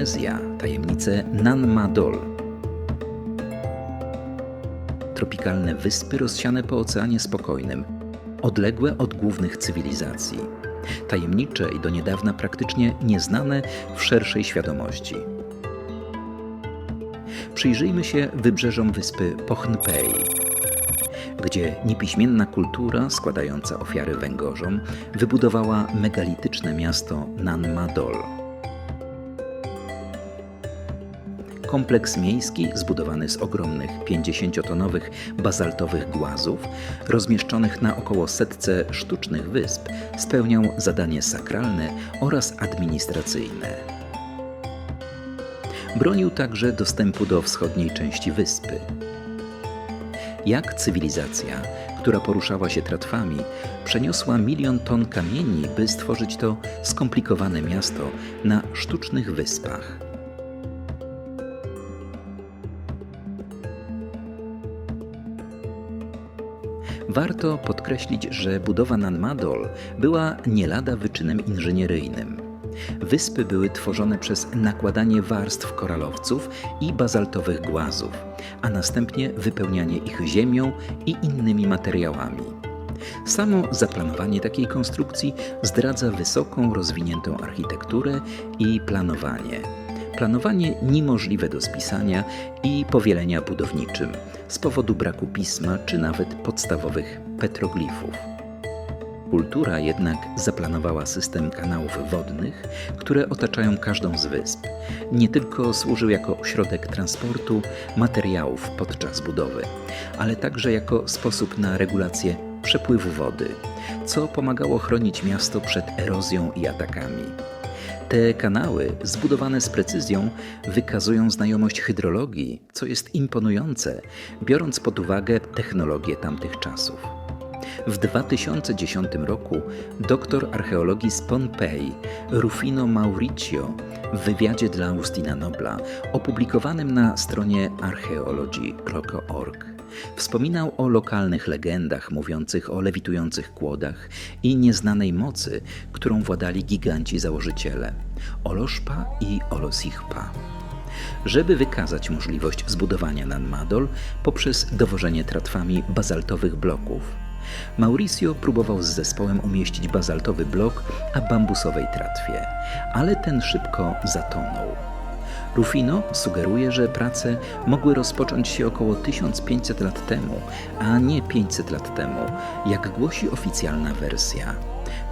Indonezja tajemnice Nan Madol. Tropikalne wyspy rozsiane po Oceanie Spokojnym, odległe od głównych cywilizacji. Tajemnicze i do niedawna praktycznie nieznane w szerszej świadomości. Przyjrzyjmy się wybrzeżom wyspy Pohnpei, gdzie niepiśmienna kultura składająca ofiary węgorzom wybudowała megalityczne miasto Nan Kompleks miejski zbudowany z ogromnych 50-tonowych bazaltowych głazów, rozmieszczonych na około setce sztucznych wysp, spełniał zadanie sakralne oraz administracyjne. Bronił także dostępu do wschodniej części wyspy. Jak cywilizacja, która poruszała się tratwami, przeniosła milion ton kamieni, by stworzyć to skomplikowane miasto na sztucznych wyspach. Warto podkreślić, że budowa Nan Madol była nie lada wyczynem inżynieryjnym. Wyspy były tworzone przez nakładanie warstw koralowców i bazaltowych głazów, a następnie wypełnianie ich ziemią i innymi materiałami. Samo zaplanowanie takiej konstrukcji zdradza wysoką, rozwiniętą architekturę i planowanie. Planowanie niemożliwe do spisania i powielenia budowniczym z powodu braku pisma czy nawet podstawowych petroglifów. Kultura jednak zaplanowała system kanałów wodnych, które otaczają każdą z wysp. Nie tylko służył jako środek transportu materiałów podczas budowy, ale także jako sposób na regulację przepływu wody, co pomagało chronić miasto przed erozją i atakami. Te kanały, zbudowane z precyzją, wykazują znajomość hydrologii, co jest imponujące, biorąc pod uwagę technologię tamtych czasów. W 2010 roku doktor archeologii z Pompei Rufino Mauricio w wywiadzie dla Austina Nobla opublikowanym na stronie archaeology.org wspominał o lokalnych legendach mówiących o lewitujących kłodach i nieznanej mocy, którą władali giganci założyciele Oloszpa i Olosichpa żeby wykazać możliwość zbudowania Nan Madol poprzez dowożenie tratwami bazaltowych bloków. Mauricio próbował z zespołem umieścić bazaltowy blok na bambusowej tratwie, ale ten szybko zatonął. Rufino sugeruje, że prace mogły rozpocząć się około 1500 lat temu, a nie 500 lat temu, jak głosi oficjalna wersja.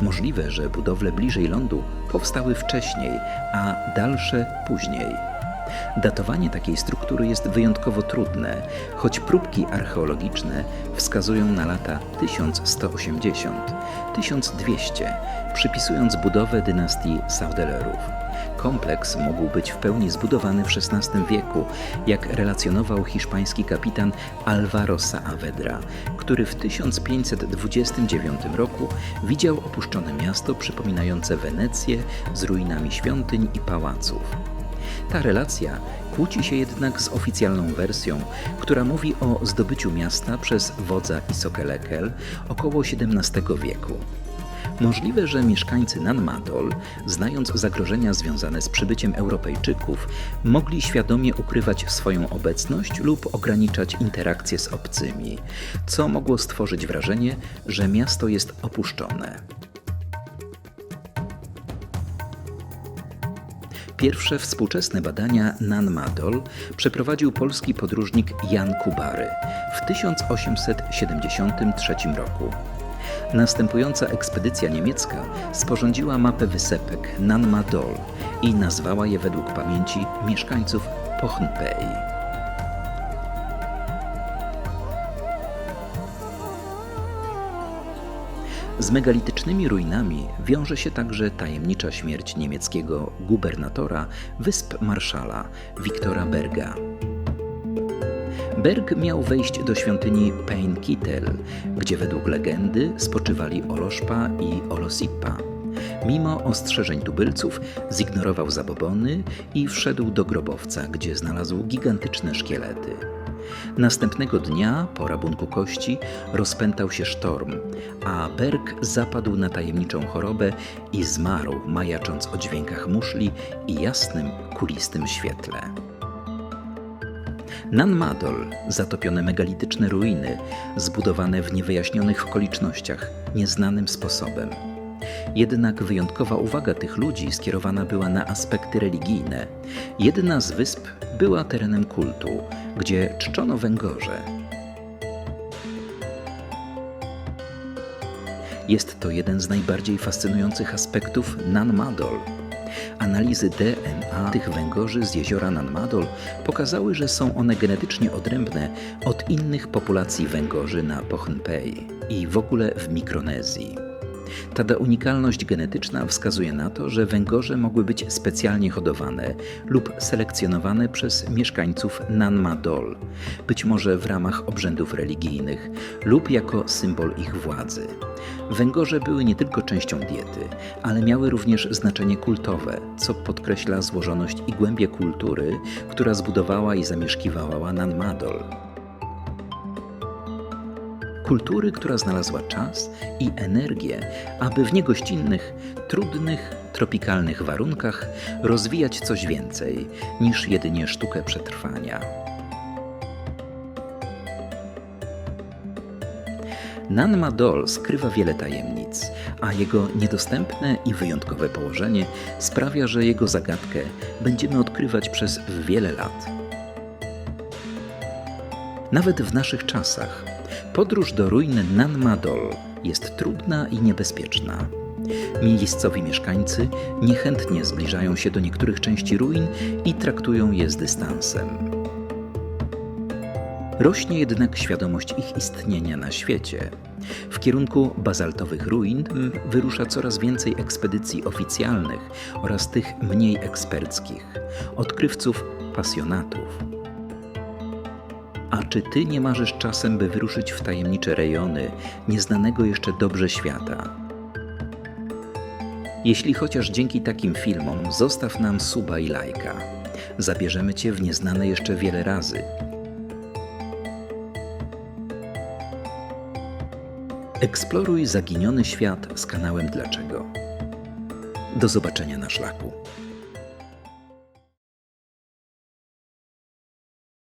Możliwe, że budowle bliżej lądu powstały wcześniej, a dalsze później. Datowanie takiej struktury jest wyjątkowo trudne, choć próbki archeologiczne wskazują na lata 1180-1200, przypisując budowę dynastii Saudelerów. Kompleks mógł być w pełni zbudowany w XVI wieku, jak relacjonował hiszpański kapitan Alvaro Saavedra, który w 1529 roku widział opuszczone miasto przypominające Wenecję z ruinami świątyń i pałaców. Ta relacja kłóci się jednak z oficjalną wersją, która mówi o zdobyciu miasta przez wodza Isokelekel około XVII wieku. Możliwe, że mieszkańcy Nanmadol, znając zagrożenia związane z przybyciem Europejczyków, mogli świadomie ukrywać swoją obecność lub ograniczać interakcje z obcymi, co mogło stworzyć wrażenie, że miasto jest opuszczone. Pierwsze współczesne badania Nan Madol przeprowadził polski podróżnik Jan Kubary w 1873 roku. Następująca ekspedycja niemiecka sporządziła mapę wysepek Nan Madol i nazwała je według pamięci mieszkańców Pohnpei. Z megalitycznymi ruinami wiąże się także tajemnicza śmierć niemieckiego gubernatora Wysp Marszala Wiktora Berga. Berg miał wejść do świątyni Peinkittel, gdzie według legendy spoczywali Oloszpa i Olosippa. Mimo ostrzeżeń tubylców zignorował zabobony i wszedł do grobowca, gdzie znalazł gigantyczne szkielety. Następnego dnia, po rabunku kości, rozpętał się sztorm, a Berg zapadł na tajemniczą chorobę i zmarł, majacząc o dźwiękach muszli i jasnym, kulistym świetle. Nan Madol, zatopione megalityczne ruiny, zbudowane w niewyjaśnionych okolicznościach, nieznanym sposobem. Jednak wyjątkowa uwaga tych ludzi skierowana była na aspekty religijne. Jedna z wysp była terenem kultu, gdzie czczono węgorze. Jest to jeden z najbardziej fascynujących aspektów Nan Madol. Analizy DNA tych węgorzy z jeziora Nan Madol pokazały, że są one genetycznie odrębne od innych populacji węgorzy na Pohnpei i w ogóle w Mikronezji. Ta unikalność genetyczna wskazuje na to, że węgorze mogły być specjalnie hodowane lub selekcjonowane przez mieszkańców Nanmadol, być może w ramach obrzędów religijnych lub jako symbol ich władzy. Węgorze były nie tylko częścią diety, ale miały również znaczenie kultowe, co podkreśla złożoność i głębię kultury, która zbudowała i zamieszkiwała Nanmadol kultury, która znalazła czas i energię, aby w niegościnnych, trudnych, tropikalnych warunkach rozwijać coś więcej niż jedynie sztukę przetrwania. Nan Madol skrywa wiele tajemnic, a jego niedostępne i wyjątkowe położenie sprawia, że jego zagadkę będziemy odkrywać przez wiele lat. Nawet w naszych czasach podróż do ruin Nan Madol jest trudna i niebezpieczna. Miejscowi mieszkańcy niechętnie zbliżają się do niektórych części ruin i traktują je z dystansem. Rośnie jednak świadomość ich istnienia na świecie. W kierunku bazaltowych ruin wyrusza coraz więcej ekspedycji oficjalnych oraz tych mniej eksperckich, odkrywców, pasjonatów. A czy ty nie marzysz czasem, by wyruszyć w tajemnicze rejony nieznanego jeszcze dobrze świata? Jeśli chociaż dzięki takim filmom zostaw nam suba i lajka. Zabierzemy cię w nieznane jeszcze wiele razy. Eksploruj zaginiony świat z kanałem Dlaczego. Do zobaczenia na szlaku.